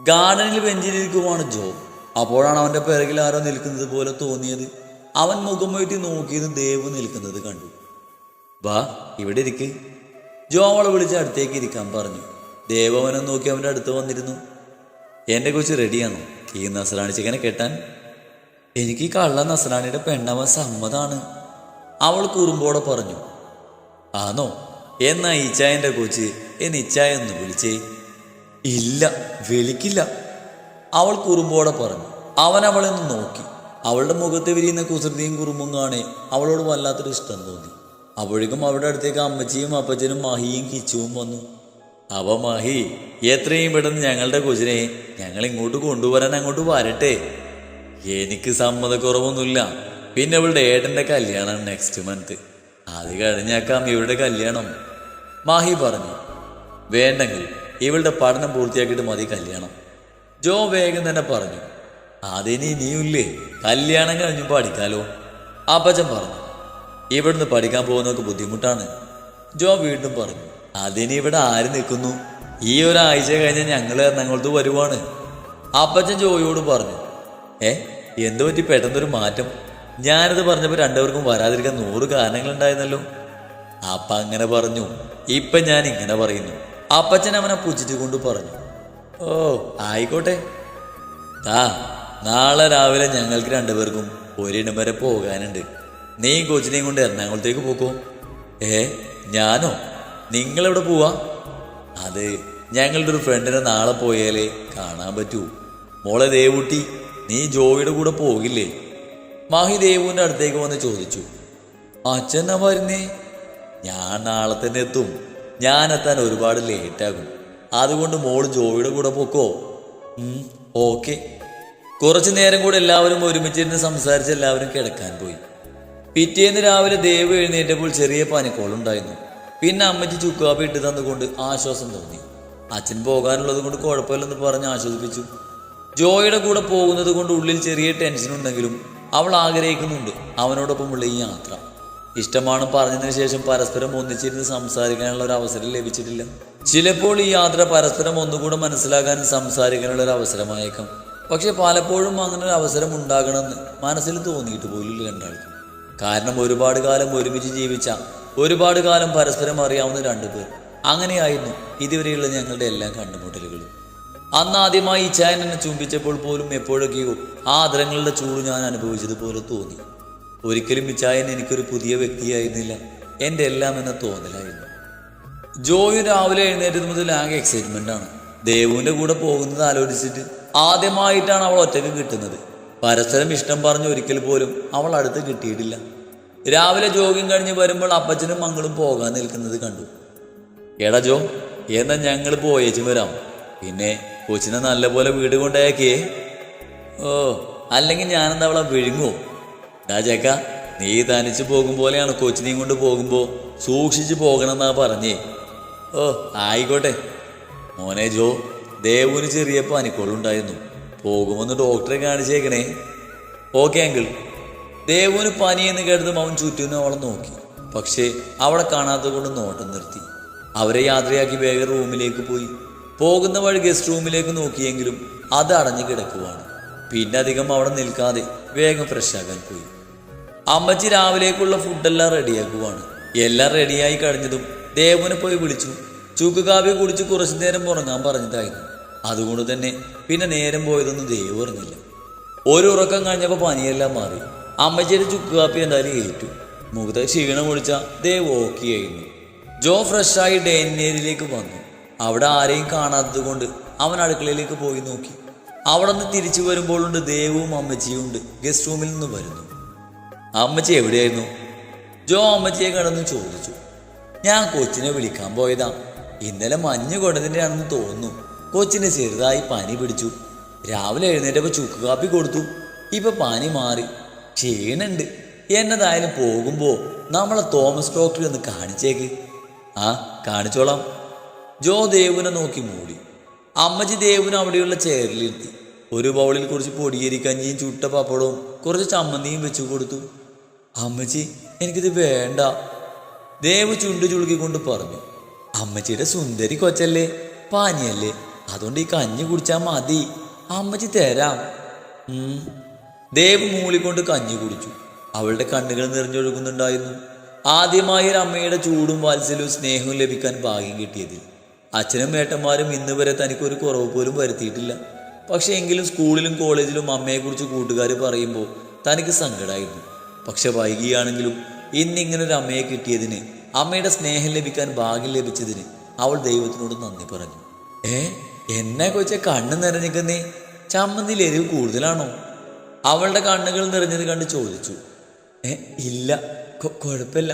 ഗാർഡനിൽ ബെഞ്ചിലിരിക്കുവാണ് ജോ. അപ്പോഴാണ് അവന്റെ പിറകിൽ ആരോ നിൽക്കുന്നത് പോലെ തോന്നിയത്. അവൻ മുഖം വീട്ടി നോക്കിയത് ദേവ് നിൽക്കുന്നത് കണ്ടു. വാ ഇവിടെ ഇരിക്ക്. ജോ അവളെ വിളിച്ച് അടുത്തേക്ക് ഇരിക്കാൻ പറഞ്ഞു. ദേവ് അവനെ നോക്കി അവന്റെ അടുത്ത് വന്നിരുന്നു. എന്റെ കൊച്ച് റെഡിയാണോ? ഈ നസറാണി ചിക്കനെ കെട്ടാൻ? എനിക്ക് കള്ള നസറാണിയുടെ പെണ്ണവൻ സമ്മതാണ്. അവൾ കുറുമ്പോടെ പറഞ്ഞു. ആണോ എന്നാ ഇച്ചായന്റെ കൊച്ച് എന്നെ ഇച്ചായ ഒന്ന് വിളിച്ചേ. ഇല്ല വിളിക്കില്ല. അവൾ കുറുമ്പോടെ പറഞ്ഞു അവൻ അവളെ ഒന്ന് നോക്കി. അവളുടെ മുഖത്ത് വിരിയുന്ന കുസൃതിയും കുറുമ്പും കാണെ അവളോട് വല്ലാത്തൊരു ഇഷ്ടം തോന്നി. അപ്പോഴേക്കും അവളുടെ അടുത്തേക്ക് അമ്മച്ചിയും അപ്പച്ചനും മഹിയും കിച്ചുവും വന്നു. അവ മഹി എത്രയും പെട്ടെന്ന് ഞങ്ങളുടെ കൊച്ചിനെ ഞങ്ങൾ ഇങ്ങോട്ട് കൊണ്ടുവരാൻ അങ്ങോട്ട് വരട്ടെ. എനിക്ക് സമ്മതക്കുറവൊന്നുമില്ല. പിന്നെ അവളുടെ ഏട്ടന്റെ കല്യാണം നെക്സ്റ്റ് മന്ത് അത് കഴിഞ്ഞാക്കാം ഇവരുടെ കല്യാണം. മാഹി പറഞ്ഞു വേണ്ടെങ്കിൽ ഇവളുടെ പഠനം പൂർത്തിയാക്കിയിട്ട് മതി കല്യാണം. ജോ വേഗം തന്നെ പറഞ്ഞു അതിനി നീയില്ലേ കല്യാണം കഴിഞ്ഞു പഠിക്കാലോ. അപ്പച്ചൻ പറഞ്ഞു ഇവിടുന്ന് പഠിക്കാൻ പോകുന്നവർക്ക് ബുദ്ധിമുട്ടാണ്. ജോ വീണ്ടും പറഞ്ഞു അതിനി ഇവിടെ ആര് നിൽക്കുന്നു? ഈ ഒരാഴ്ച കഴിഞ്ഞാൽ ഞങ്ങൾ എറണാകുളത്ത് വരുവാണ്. അപ്പച്ചൻ ജോയോട് പറഞ്ഞു ഏ എന്തു പറ്റി? പെട്ടെന്നൊരു മാറ്റം. ഞാനത് പറഞ്ഞപ്പോൾ രണ്ടുപേർക്കും വരാതിരിക്കാൻ നൂറ് കാരണങ്ങളുണ്ടായിരുന്നല്ലോ. അപ്പ അങ്ങനെ പറഞ്ഞു ഇപ്പം ഞാൻ ഇങ്ങനെ പറയുന്നു. അപ്പച്ചൻ അവനെ പുച്ഛിച്ചു കൊണ്ട് പറഞ്ഞു ഓ ആയിക്കോട്ടെ. ആ നാളെ രാവിലെ ഞങ്ങൾക്ക് രണ്ടുപേർക്കും ഒരിടം വരെ പോകാനുണ്ട്. നീ കൊച്ചിനെയും കൊണ്ട് എറണാകുളത്തേക്ക് പോക്കോ. ഏ ഞാനോ? നിങ്ങളെവിടെ പോവാ? അത് ഞങ്ങളുടെ ഒരു ഫ്രണ്ടിനെ നാളെ പോയാലേ കാണാൻ പറ്റൂ. മോളെ ദേവുട്ടി നീ ജോയിയുടെ കൂടെ പോകില്ലേ? മാഹി ദേവുവിന്റെ അടുത്തേക്ക് വന്ന് ചോദിച്ചു അച്ഛൻ എന്നാ വരുന്നേ? ഞാൻ നാളെ തന്നെ എത്തും. ഞാൻ എത്താൻ ഒരുപാട് ലേറ്റാകും. അതുകൊണ്ട് മോൾ ജോയിയുടെ കൂടെ പോക്കോ? ഓക്കെ. കുറച്ചു നേരം കൂടെ എല്ലാവരും ഒരുമിച്ചിരുന്ന് സംസാരിച്ച് എല്ലാവരും കിടക്കാൻ പോയി. പിറ്റേന്ന് രാവിലെ ദേവ് എഴുന്നേറ്റപ്പോൾ ചെറിയ പനിക്കോളുണ്ടായിരുന്നു. പിന്നെ അമ്മച്ചി ചുക്കാപ്പി ഇട്ട് തന്നുകൊണ്ട് ആശ്വാസം തോന്നി. അച്ഛൻ പോകാനുള്ളത് കൊണ്ട് കുഴപ്പമില്ലെന്ന് പറഞ്ഞ് ആശ്വസിപ്പിച്ചു. ജോയുടെ കൂടെ പോകുന്നത് കൊണ്ട് ഉള്ളിൽ ചെറിയ ടെൻഷൻ ഉണ്ടെങ്കിലും അവൾ ആഗ്രഹിക്കുന്നുണ്ട്. അവനോടൊപ്പമുള്ള ഈ യാത്ര. ഇഷ്ടമാണ് പറഞ്ഞതിന് ശേഷം പരസ്പരം ഒന്നിച്ചിരുന്ന് സംസാരിക്കാനുള്ള ഒരു അവസരം ലഭിച്ചിട്ടില്ല. ചിലപ്പോൾ ഈ യാത്ര പരസ്പരം ഒന്നുകൂടെ മനസ്സിലാക്കാനും സംസാരിക്കാനുള്ള ഒരു അവസരമായേക്കാം. പക്ഷെ പലപ്പോഴും അങ്ങനെ ഒരു അവസരം ഉണ്ടാകണമെന്ന് മനസ്സിൽ തോന്നിയിട്ട് പോലും രണ്ടാൾക്കും. കാരണം ഒരുപാട് കാലം ഒരുമിച്ച് ജീവിച്ച ഒരുപാട് കാലം പരസ്പരം അറിയാവുന്ന രണ്ടുപേർ അങ്ങനെയായിരുന്നു ഇതുവരെയുള്ള ഞങ്ങളുടെ എല്ലാ കണ്ടുമുട്ടലുകളും. അന്ന് ആദ്യമായി ഇച്ചായൻ എന്നെ ചുംബിച്ചപ്പോൾ പോലും എപ്പോഴൊക്കെയോ ആ ആദരങ്ങളുടെ ചൂട് ഞാൻ അനുഭവിച്ചതുപോലെ തോന്നി. ഒരിക്കലും മിച്ചായൻ എനിക്കൊരു പുതിയ വ്യക്തിയായിരുന്നില്ല. എന്റെ എല്ലാം എന്ന തോന്നലായിരുന്നു. ജോയു രാവിലെ എഴുന്നേറ്റത് മുതൽ ആകെ എക്സൈറ്റ്മെന്റ് ആണ്. ദേവുവിന്റെ കൂടെ പോകുന്നത് ആലോചിച്ചിട്ട് ആദ്യമായിട്ടാണ് അവൾ ഒറ്റയ്ക്ക് കിട്ടുന്നത്. പരസ്പരം ഇഷ്ടം പറഞ്ഞ് ഒരിക്കൽ പോലും അവൾ അടുത്ത് കിട്ടിയിട്ടില്ല. രാവിലെ ജോഗിങ് കഴിഞ്ഞ് വരുമ്പോൾ അപ്പച്ചനും മങ്ങളും പോകാൻ നിൽക്കുന്നത് കണ്ടു. എടാ ജോ എന്നാ ഞങ്ങൾ പോയേച്ചും വരാം. പിന്നെ കൊച്ചിനെ നല്ലപോലെ വീട് കൊണ്ടയാക്കിയേ ഓ അല്ലെങ്കിൽ ഞാനെന്താ അവളെ വിഴുങ്ങോ ഡാ ചേക്ക നീ തനിച്ച് പോകും പോലെയാണ് കൊച്ചിനെയും കൊണ്ട് പോകുമ്പോൾ സൂക്ഷിച്ച് പോകണമെന്നാ പറഞ്ഞേ. ഓ ആയിക്കോട്ടെ. മോനെ ജോ ദേവുവിന് ചെറിയ പനിക്കോളുണ്ടായിരുന്നു. പോകുമെന്ന് ഡോക്ടറെ കാണിച്ചേക്കണേ. Okay uncle. ദേവുവിന് പനിയെന്ന് കേട്ടതും അവൻ ചുറ്റിനും അവളെ നോക്കി. പക്ഷേ അവളെ കാണാത്തത് കൊണ്ട് നോട്ടം നിർത്തി. അവരെ യാത്രയാക്കി വേഗം റൂമിലേക്ക് പോയി. പോകുന്ന വഴി ഗസ്റ്റ് റൂമിലേക്ക് നോക്കിയെങ്കിലും അത് അടഞ്ഞു കിടക്കുവാണ്. പിന്നെ അധികം അവിടെ നിൽക്കാതെ വേഗം ഫ്രഷ് ആക്കാൻ പോയി. അമ്മച്ചി രാവിലേക്കുള്ള ഫുഡെല്ലാം റെഡിയാക്കുവാണ് എല്ലാം റെഡിയായി കഴിഞ്ഞതും ദേവനെ പോയി വിളിച്ചു. ചൂക്ക് കാവ്യ കുടിച്ച് കുറച്ചു നേരം ഉറങ്ങാൻ പറഞ്ഞതായിരുന്നു അതുകൊണ്ട് തന്നെ പിന്നെ നേരം പോയതൊന്നും ദേവ് അറിഞ്ഞില്ല. ഒരു ഉറക്കം കഴിഞ്ഞപ്പോൾ പനിയെല്ലാം മാറി. അമ്മച്ചിയുടെ ചുക്ക് കാപ്പി എന്തായാലും ഏറ്റു. മുഖത്ത് ക്ഷീണം ഒഴിച്ച ദേവ് ഓക്കെ ആയിരുന്നു. ജോ ഫ്രഷായി ഡേനേരിലേക്ക് വന്നു. അവിടെ ആരെയും കാണാത്തത് കൊണ്ട് അവൻ അടുക്കളയിലേക്ക് പോയി നോക്കി. അവിടെ നിന്ന് തിരിച്ചു വരുമ്പോഴുണ്ട് ദേവും അമ്മച്ചിയും ഉണ്ട്. ഗസ്റ്റ് റൂമിൽ നിന്ന് വരുന്നു. അമ്മച്ചി എവിടെയായിരുന്നു? ജോ അമ്മച്ചിയെ കടന്ന് ചോദിച്ചു. ഞാൻ കൊച്ചിനെ വിളിക്കാൻ പോയതാ. ഇന്നലെ മഞ്ഞ് കൊണ്ടതിന്റെയാണെന്ന് തോന്നുന്നു. കൊച്ചിന് ചെറുതായി പനി പിടിച്ചു. രാവിലെ എഴുന്നേറ്റപ്പോൾ ചുക്ക് കാപ്പി കൊടുത്തു. ഇപ്പൊ പനി മാറി. ക്ഷീണുണ്ട്. എന്നതായാലും പോകുമ്പോ നമ്മളെ തോമസ് ഡോക്ടറെ ഒന്ന് കാണിച്ചേക്ക്. ആ കാണിച്ചോളാം. ജോ ദേവിനെ നോക്കി മൂടി. അമ്മച്ചി ദേവനും അവിടെയുള്ള ചെയറിലിരുത്തി. ഒരു ബൗളിൽ കുറച്ച് പൊടിയേരിക്കഞ്ഞിയും ചുട്ട പപ്പടവും കുറച്ച് ചമ്മന്തിയും വെച്ചു കൊടുത്തു. അമ്മച്ചി എനിക്കിത് വേണ്ട. ദേവ് ചുണ്ടു ചുളുക്കിക്കൊണ്ട് പറഞ്ഞു. അമ്മച്ചിയുടെ സുന്ദരി കൊച്ചല്ലേ പാനിയല്ലേ. അതുകൊണ്ട് ഈ കഞ്ഞി കുടിച്ചാൽ മതി. അമ്മച്ചി തരാം. ദേവ് മൂളിക്കൊണ്ട് കഞ്ഞി കുടിച്ചു. അവളുടെ കണ്ണുകൾ നിറഞ്ഞൊഴുകുന്നുണ്ടായിരുന്നു. ആദ്യമായി ഒരു അമ്മയുടെ ചൂടും വാത്സല്യവും സ്നേഹവും ലഭിക്കാൻ ഭാഗ്യം കിട്ടിയതിൽ. അച്ഛനും ഏട്ടന്മാരും ഇന്ന് വരെ തനിക്ക് ഒരു കുറവ് പോലും വരുത്തിയിട്ടില്ല. പക്ഷേ എങ്കിലും സ്കൂളിലും കോളേജിലും അമ്മയെക്കുറിച്ച് കൂട്ടുകാർ പറയുമ്പോൾ തനിക്ക് സങ്കടമായിരുന്നു പക്ഷെ വൈകിയാണെങ്കിലും ഇന്നിങ്ങനെ ഒരു അമ്മയെ കിട്ടിയതിന് അമ്മയുടെ സ്നേഹം ലഭിക്കാൻ ഭാഗ്യം ലഭിച്ചതിന് അവൾ ദൈവത്തിനോട് നന്ദി പറഞ്ഞു. ഏ എന്നെ കൊച്ച കണ്ണ് നിറഞ്ഞിക്കുന്നേ ചമ്മന്തിൽ എരിവ് കൂടുതലാണോ? അവളുടെ കണ്ണുകൾ നിറഞ്ഞത് കണ്ട് ചോദിച്ചു. ഏ ഇല്ല കുഴപ്പമില്ല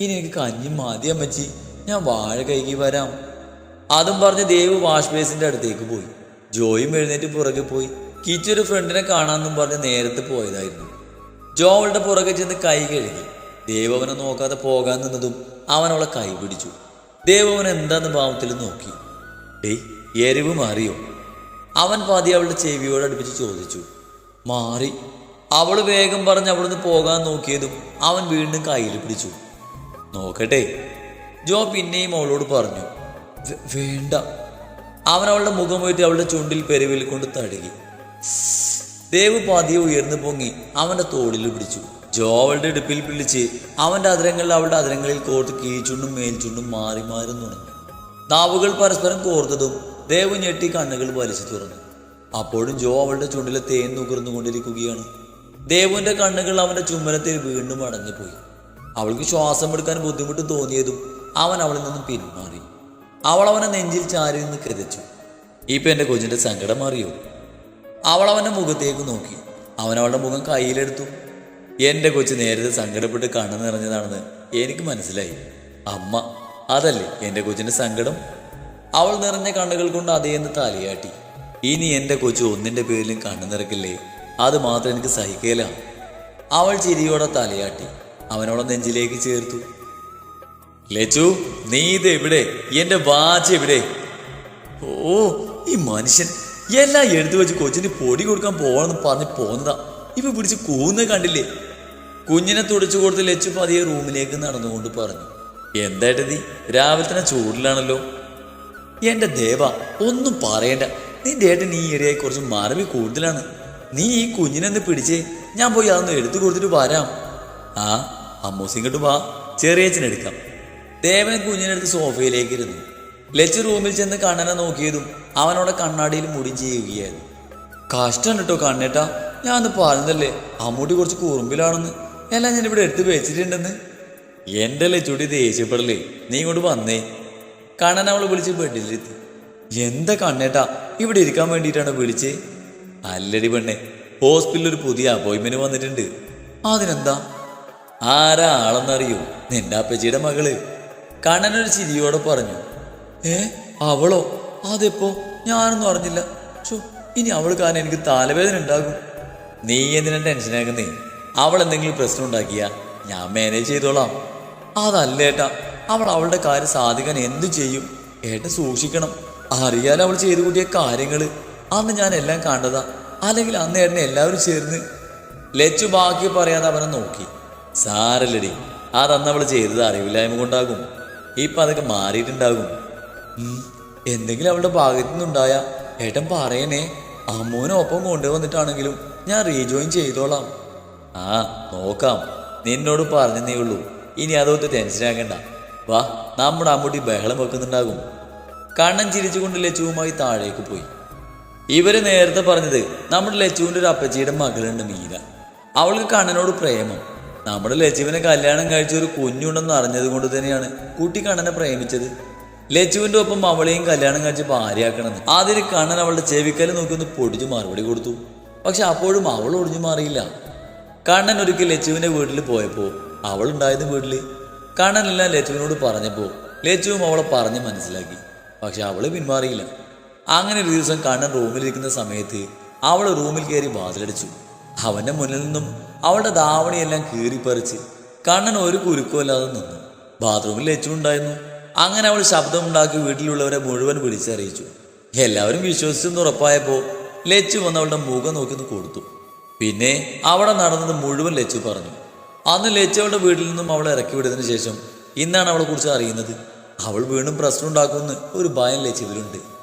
ഇനി എനിക്ക് കഞ്ഞി മതി അമ്മച്ചി ഞാൻ വാഴ കൈകി വരാം. അതും പറഞ്ഞ് ദേവ് വാഷ് ബേസിന്റെ അടുത്തേക്ക് പോയി. ജോയും എഴുന്നേറ്റ് പുറകെ പോയി. കിച്ചൊരു ഫ്രണ്ടിനെ കാണാമെന്നും പറഞ്ഞ് നേരത്തെ പോയതായിരുന്നു. ജോ അവളുടെ പുറകെ ചെന്ന് കൈ കഴുകി. ദേവ് അവനെ നോക്കാതെ പോകാൻ നിന്നതും അവൻ അവളെ കൈ പിടിച്ചു. ദേവ് അവൻ എന്താന്ന് ഭാവത്തിൽ നോക്കി. ഡേയ് എരിവ് മാറിയോ? അവൻ പാതി അവളുടെ ചെവിയോട് അടുപ്പിച്ച് ചോദിച്ചു. മാറി. അവൾ വേഗം പറഞ്ഞ് അവിടുന്ന് പോകാൻ നോക്കിയതും അവൻ വീണ്ടും കയ്യിൽ പിടിച്ചു. നോക്കട്ടെ. ജോ പിന്നെയും അവളോട് പറഞ്ഞു. "വേ- വേണ്ട. അവൻ അവളുടെ മുഖം പോയിട്ട് അവളുടെ ചുണ്ടിൽ പെരുവിൽ കൊണ്ട് തഴുകി ദേവ് പതിയെ ഉയർന്നു പൊങ്ങി അവന്റെ തോളിൽ പിടിച്ചു. ജോ അവളുടെ ഇടുപ്പിൽ പിടിച്ച് അവന്റെ അതിരങ്ങളിൽ അവളുടെ അതിരങ്ങളിൽ കോർത്ത് കീഴ്ചുണ്ടും മേൽചുണ്ടും മാറി മാറി തുടങ്ങി നാവുകൾ പരസ്പരം കോർത്തതും ദേവ് ഞെട്ടി കണ്ണുകൾ വലിച്ചു തുറന്നു. അപ്പോഴും ജോ അവളുടെ ചുണ്ടിലെ തേൻ നുകർന്നു കൊണ്ടിരിക്കുകയാണ് ദേവുവിന്റെ കണ്ണുകൾ അവന്റെ ചുമലത്തിൽ വീണ്ടും അടഞ്ഞുപോയി. അവൾക്ക് ശ്വാസം എടുക്കാൻ ബുദ്ധിമുട്ട് തോന്നിയതും അവൻ അവളിൽ നിന്നും പിന്മാറി. അവൾ അവനെ നെഞ്ചിൽ ചാരി നിന്ന് കരുതിച്ചു ഇപ്പൊ എന്റെ കൊച്ചിന്റെ സങ്കടം മാറിയോ അവൾ അവന്റെ മുഖത്തേക്ക് നോക്കി. അവൻ അവളുടെ മുഖം കയ്യിലെടുത്തു. എന്റെ കൊച്ചു നേരത്തെ സങ്കടപ്പെട്ട് കണ്ണു നിറഞ്ഞതാണെന്ന് എനിക്ക് മനസ്സിലായി. അമ്മ അതല്ലേ എന്റെ കൊച്ചിന്റെ സങ്കടം? അവൾ നിറഞ്ഞ കണ്ണുകൾ കൊണ്ട് അതേന്ന് തലയാട്ടി. ഇനി എന്റെ കൊച്ചു ഒന്നിന്റെ പേരിലും കണ്ണു നിറക്കില്ലേ അത് മാത്രം എനിക്ക് സഹിക്കേല. അവൾ ചിരിയോടെ തലയാട്ടി. അവനോളെ നെഞ്ചിലേക്ക് ചേർത്തു. ലച്ചു നീ ഇത് എവിടെ? എന്റെ വാച്ച് എവിടെ? ഓ ഈ മനുഷ്യൻ എല്ലാം എടുത്തു വെച്ച് കൊച്ചിന് പൊടി കൊടുക്കാൻ പോകണമെന്ന് പറഞ്ഞ് പോന്നതാ. ഇവ പിടിച്ച് കൂന്ന് കണ്ടില്ലേ? കുഞ്ഞിനെ തുടച്ചു കൊടുത്ത് ലച്ചു പതിയെ റൂമിലേക്ക് നടന്നുകൊണ്ട് പറഞ്ഞു. എന്തായിട്ടതി രാവിലെ തന്നെ ചൂടിലാണല്ലോ. എന്റെ ദേവ ഒന്നും പറയണ്ട. നിന്റെ ഏട്ടൻ ഈ ഏരിയയെ കുറച്ച് മറവി കൂടുതലാണ്. നീ ഈ കുഞ്ഞിനെന്ന് പിടിച്ചേ. ഞാൻ പോയി അതൊന്ന് എടുത്തു കൊടുത്തിട്ട് വരാം. ആ അമ്മൂസിങ്ങോട്ട് വാ. ചെറിയച്ചനെടുക്കാം ദേവൻ കുഞ്ഞിനടുത്ത് സോഫയിലേക്ക് ഇരുന്നു ലച്ച് റൂമിൽ ചെന്ന് കണ്ണനെ നോക്കിയതും അവനോടെ കണ്ണാടിയിൽ മുടി ചെയ്യുകയായിരുന്നു. കഷ്ടം കേട്ടോ കണ്ണേട്ടാ ഞാൻ അന്ന് പറഞ്ഞതല്ലേ അമ്മൂട്ടി കുറച്ച് കുറുമ്പിലാണെന്ന്. എല്ലാം ഞാൻ ഇവിടെ എടുത്ത് വെച്ചിട്ടുണ്ടെന്ന്. എന്റെ ലച്ചുടി ദേഷ്യപ്പെടലേ നീ ഇങ്ങോട്ട് വന്നേ. കണ്ണൻ അവൾ വിളിച്ച് ബെഡിലിരുത്തി. എന്താ കണ്ണേട്ടാ ഇവിടെ ഇരിക്കാൻ വേണ്ടിയിട്ടാണ് വിളിച്ചേ? അല്ലടി പെണ്ണെ ഹോസ്പിറ്റലിൽ ഒരു പുതിയ അപ്പോയിന്റ്മെന്റ് വന്നിട്ടുണ്ട്. അതിനെന്താ? ആരാളെന്നറിയോ നിന്റെ അപ്പച്ചിയുടെ മകൾ. കണ്ണനൊരു ചിരിയോടെ പറഞ്ഞു ഏ അവളോ? അതെപ്പോ? ഞാനൊന്നും അറിഞ്ഞില്ല. ചോ ഇനി അവൾ കാരണം എനിക്ക് തലവേദന ഉണ്ടാകും. നീ എന്തിനാ ടെൻഷനാക്കുന്നേ അവൾ എന്തെങ്കിലും പ്രശ്നം ഉണ്ടാക്കിയ ഞാൻ മാനേജ് ചെയ്തോളാം. അതല്ല ഏട്ടാ അവൾ അവളുടെ കാര്യം സാധിക്കാൻ എന്തു ചെയ്യും? ഏട്ട സൂക്ഷിക്കണം. അറിയാലോ അവൾ ചെയ്തു കൂട്ടിയ കാര്യങ്ങൾ അന്ന് ഞാൻ എല്ലാം കണ്ടതാ. അല്ലെങ്കിൽ അന്ന് ഏട്ടനെ എല്ലാവരും ചേർന്ന്. ലച്ചു ബാക്കി പറയാതെ അവനെ നോക്കി. സാരല്ലടി അതന്ന് അവൾ ചെയ്തത് അറിവില്ലായ്മ കൊണ്ടാകും. ഇപ്പൊ അതൊക്കെ മാറിയിട്ടുണ്ടാകും. എന്തെങ്കിലും അവളുടെ ഭാഗത്തു നിന്നുണ്ടായ ഏട്ടൻ പറയണേ അമ്മൂനെ ഒപ്പം കൊണ്ടുവന്നിട്ടാണെങ്കിലും ഞാൻ റീജോയിൻ ചെയ്തോളാം. ആ നോക്കാം. നിന്നോട് പറഞ്ഞതേ ഉള്ളൂ. ഇനി അതൊത്ത് ടെൻഷനാകണ്ട വാ നമ്മുടെ അമ്മൂട്ടി ബഹളം വെക്കുന്നുണ്ടാകും. കണ്ണൻ ചിരിച്ചുകൊണ്ട് ലച്ചുവുമായി താഴേക്ക് പോയി. ഇവർ നേരത്തെ പറഞ്ഞത് നമ്മുടെ ലച്ചുവിന്റെ ഒരു അപ്പച്ചിയുടെ മകളുണ്ട് മീര. അവൾക്ക് കണ്ണനോട് പ്രേമം. നമ്മുടെ ലച്ചുവിനെ കല്യാണം കഴിച്ച ഒരു കുഞ്ഞുണ്ടെന്ന് അറിഞ്ഞത് കൊണ്ട് തന്നെയാണ് കുട്ടി കണ്ണനെ പ്രേമിച്ചത്. ലച്ചുവിന്റെ ഒപ്പം അവളെയും കല്യാണം കഴിച്ച് ഭാര്യയാക്കണമെന്ന് ആദ്യം കണ്ണൻ അവളുടെ ചെവിക്കൽ നോക്കി ഒന്ന് പൊടിച്ചു മറുപടി കൊടുത്തു. പക്ഷെ അപ്പോഴും അവൾ ഒടിഞ്ഞു മാറിയില്ല. കണ്ണൻ ഒരിക്കൽ ലച്ചുവിന്റെ വീട്ടിൽ പോയപ്പോ അവൾ ഉണ്ടായത് വീട്ടിൽ. കണ്ണനെല്ലാം ലച്ചുവിനോട് പറഞ്ഞപ്പോ ലച്ചുവും അവളെ പറഞ്ഞ് മനസ്സിലാക്കി. പക്ഷെ അവൾ പിന്മാറിയില്ല. അങ്ങനെ ഒരു ദിവസം കണ്ണൻ റൂമിലിരിക്കുന്ന സമയത്ത് അവൾ റൂമിൽ കയറി വാതിലടിച്ചു. അവന്റെ മുന്നിൽ നിന്നും അവളുടെ ധാവണിയെല്ലാം കീറിപ്പറിച്ച് കണ്ണൻ ഒരു കുരുക്കുമല്ലാതെ നിന്നു. ബാത്റൂമിൽ ലച്ചു ഉണ്ടായിരുന്നു അങ്ങനെ അവൾ ശബ്ദമുണ്ടാക്കി വീട്ടിലുള്ളവരെ മുഴുവൻ വിളിച്ചറിയിച്ചു. എല്ലാവരും വിശ്വസിച്ചെന്ന് ഉറപ്പായപ്പോൾ ലച്ചു വന്ന് അവളുടെ മുഖം നോക്കി കൊടുത്തു. പിന്നെ അവിടെ നടന്നത് മുഴുവൻ ലച്ചു പറഞ്ഞു. അന്ന് ലച്ചു അവളുടെ വീട്ടിൽ നിന്നും അവളെ ഇറക്കി വിട്ടതിന് ശേഷം ഇന്നാണ് അവളെ കുറിച്ച് അറിയുന്നത്. അവൾ വീണ്ടും പ്രശ്നം ഉണ്ടാക്കുമെന്ന് ഒരു ഭയം ലച്ചുവിലുണ്ട്.